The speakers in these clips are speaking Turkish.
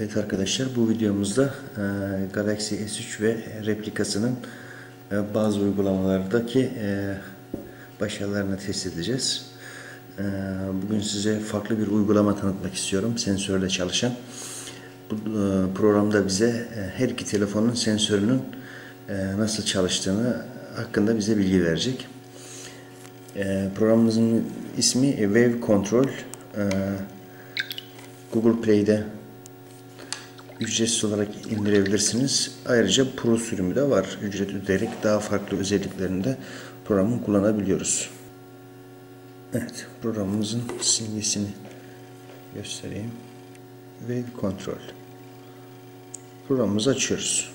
Evet arkadaşlar bu videomuzda e, Galaxy S3 ve replikasının e, bazı uygulamalardaki e, başarılarını test edeceğiz. E, bugün size farklı bir uygulama tanıtmak istiyorum sensörle çalışan. Bu e, programda bize e, her iki telefonun sensörünün e, nasıl çalıştığını hakkında bize bilgi verecek. E, programımızın ismi Wave Control. E, Google Play'de ücretsiz olarak indirebilirsiniz. Ayrıca Pro sürümü de var. Ücret ödeyerek daha farklı özelliklerinde programı kullanabiliyoruz. Evet, programımızın simgesini göstereyim. Wave Control. Programımızı açıyoruz.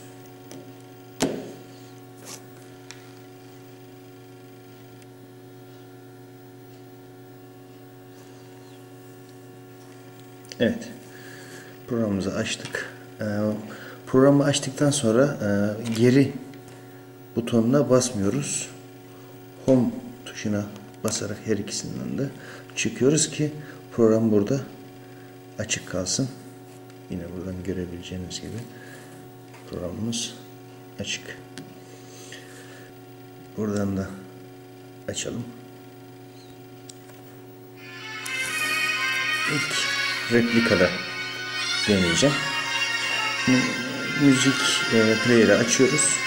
Evet. Programımızı açtık. Ee, programı açtıktan sonra e, geri butonuna basmıyoruz. Home tuşuna basarak her ikisinden de çıkıyoruz ki program burada açık kalsın. Yine buradan görebileceğiniz gibi programımız açık. Buradan da açalım. İlk replikada deneyeceğim. Müzik e, player'ı açıyoruz.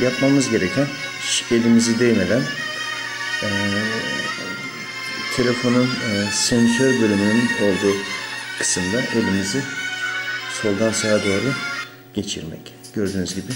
Yapmamız gereken elimizi değmeden e, telefonun e, sensör bölümünün olduğu kısımda elimizi soldan sağa doğru geçirmek. Gördüğünüz gibi.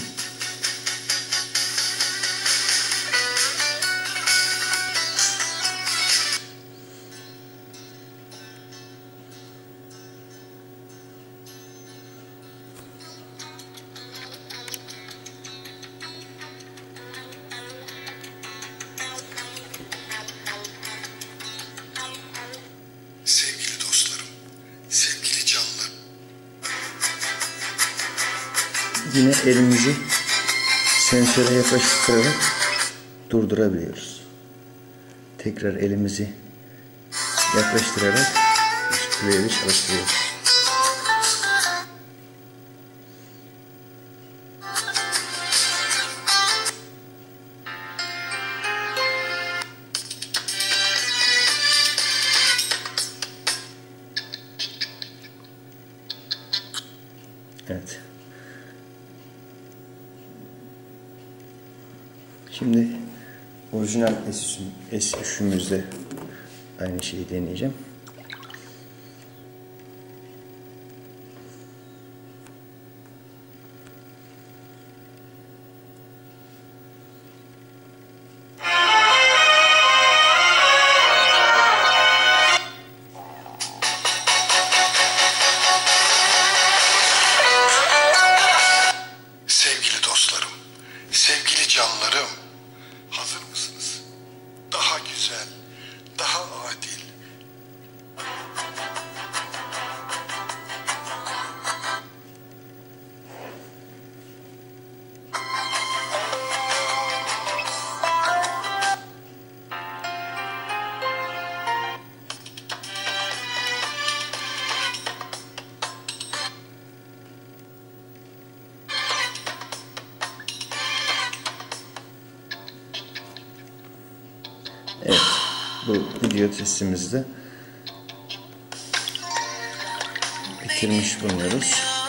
Yine elimizi sensöre yaklaştırarak durdurabiliyoruz. Tekrar elimizi yaklaştırarak player'ı çalıştırıyoruz. Evet. Şimdi orijinal S3'üm- S3'ümüzde aynı şeyi deneyeceğim. sevgili dostlarım, sevgili canlarım, hazır mısınız? Daha güzel, daha adil, Evet. Bu video testimizde bitirmiş bulunuyoruz.